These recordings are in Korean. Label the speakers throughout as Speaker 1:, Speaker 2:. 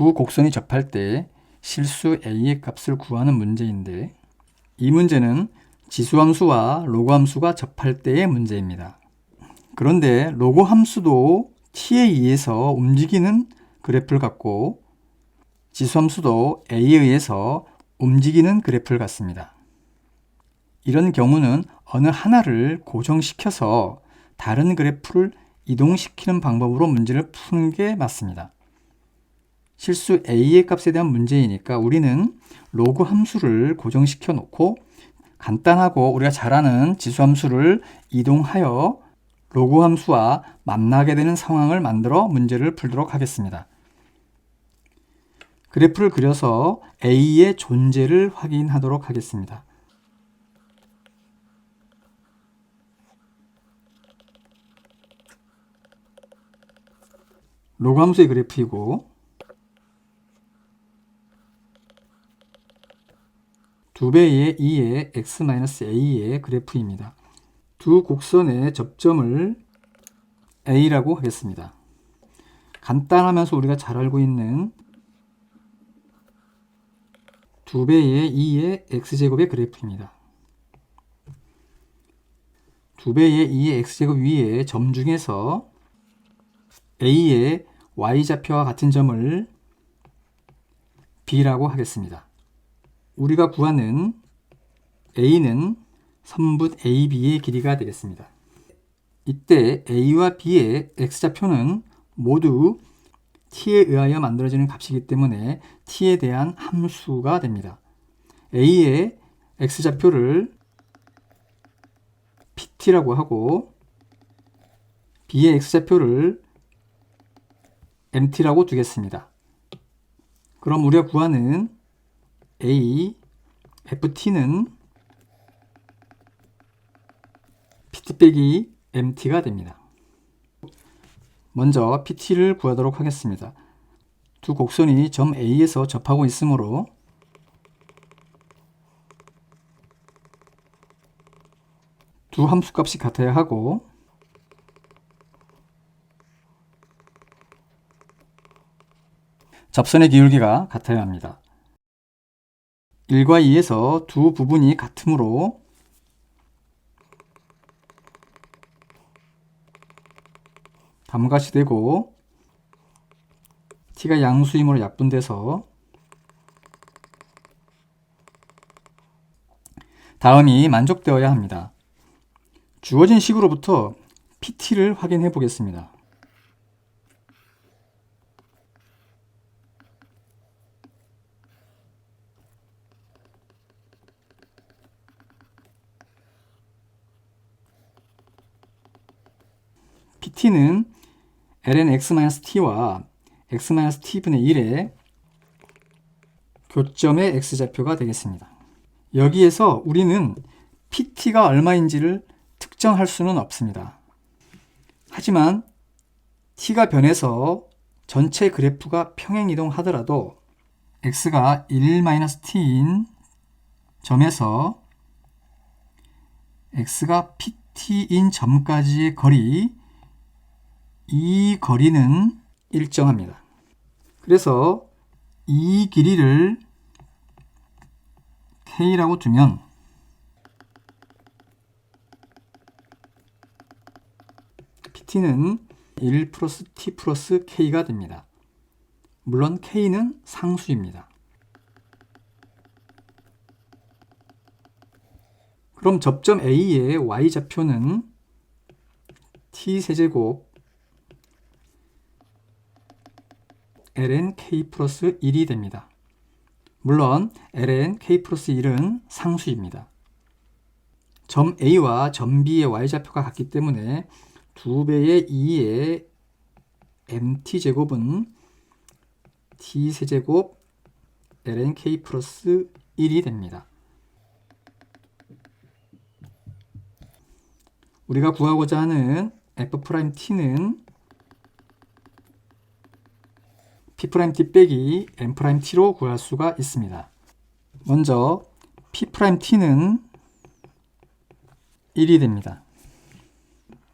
Speaker 1: 두 곡선이 접할 때 실수 a의 값을 구하는 문제인데 이 문제는 지수함수와 로그함수가 접할 때의 문제입니다. 그런데 로그 함수도 t에 의해서 움직이는 그래프를 갖고 지수함수도 a에 의해서 움직이는 그래프를 갖습니다. 이런 경우는 어느 하나를 고정시켜서 다른 그래프를 이동시키는 방법으로 문제를 푸는 게 맞습니다. 실수 a의 값에 대한 문제이니까 우리는 로그 함수를 고정시켜 놓고 간단하고 우리가 잘 아는 지수 함수를 이동하여 로그 함수와 만나게 되는 상황을 만들어 문제를 풀도록 하겠습니다. 그래프를 그려서 a의 존재를 확인하도록 하겠습니다. 로그 함수의 그래프이고 두 배의 2의 x-a의 그래프입니다. 두 곡선의 접점을 a라고 하겠습니다. 간단하면서 우리가 잘 알고 있는 두 배의 2의 x제곱의 그래프입니다. 두 배의 2의 x제곱 위에 점 중에서 a의 y좌표와 같은 점을 b라고 하겠습니다. 우리가 구하는 a는 선분 ab의 길이가 되겠습니다. 이때 a와 b의 x좌표는 모두 t에 의하여 만들어지는 값이기 때문에 t에 대한 함수가 됩니다. a의 x좌표를 pt라고 하고 b의 x좌표를 mt라고 두겠습니다. 그럼 우리가 구하는 a, ft는 pt 빼기 mt가 됩니다. 먼저 pt를 구하도록 하겠습니다. 두 곡선이 점 A에서 접하고 있으므로 두 함수값이 같아야 하고 접선의 기울기가 같아야 합니다. 1과 2에서 두 부분이 같으므로 담가시 되고 t가 양수이므로 약분돼서 다음이 만족되어야 합니다. 주어진 식으로부터 pt를 확인해 보겠습니다. Pt는 ln x-t와 x-t분의 1의 교점의 x좌표가 되겠습니다. 여기에서 우리는 pt가 얼마인지를 특정할 수는 없습니다. 하지만 t가 변해서 전체 그래프가 평행이동하더라도 x가 1-t인 점에서 x가 pt인 점까지의 거리 이 거리는 일정합니다. 그래서 이 길이를 k라고 두면 pt는 1 플러스 t 플러스 k가 됩니다. 물론 k는 상수입니다. 그럼 접점 A의 y좌표는 t세제곱 ln k 플러스 1이 됩니다. 물론 ln k 플러스 1은 상수입니다. 점 A와 점 B의 y좌표가 같기 때문에 2배의 2의 mt제곱은 t세제곱 ln k 플러스 1이 됩니다. 우리가 구하고자 하는 f't는 P'T 빼기 M'T로 구할 수가 있습니다. 먼저 P'T는 1이 됩니다.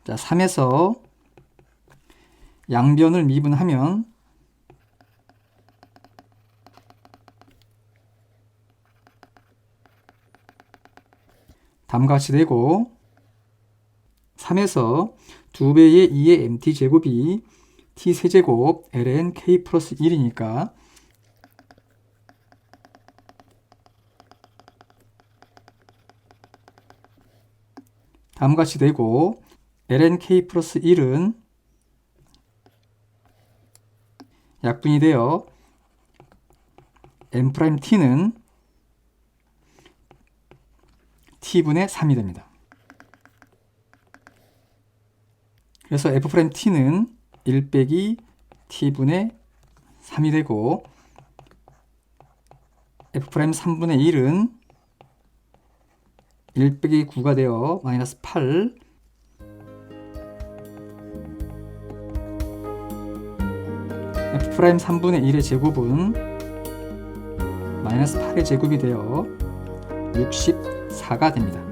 Speaker 1: 자, 3에서 양변을 미분하면 다음같이 되고 3에서 2배의 2의 mt 제곱이 t 세제곱 ln k 플러스 1이니까 다음과 같이 되고 ln k 플러스 1은 약분이 되어 m 프라임 t는 t분의 3이 됩니다. 그래서 f 프라임 t는 1 빼기 t분의 3이 되고 f 프라임 3분의 1은 1 빼기 9가 되어 마이너스 8 f 프라임 3분의 1의 제곱은 마이너스 8의 제곱이 되어 64가 됩니다.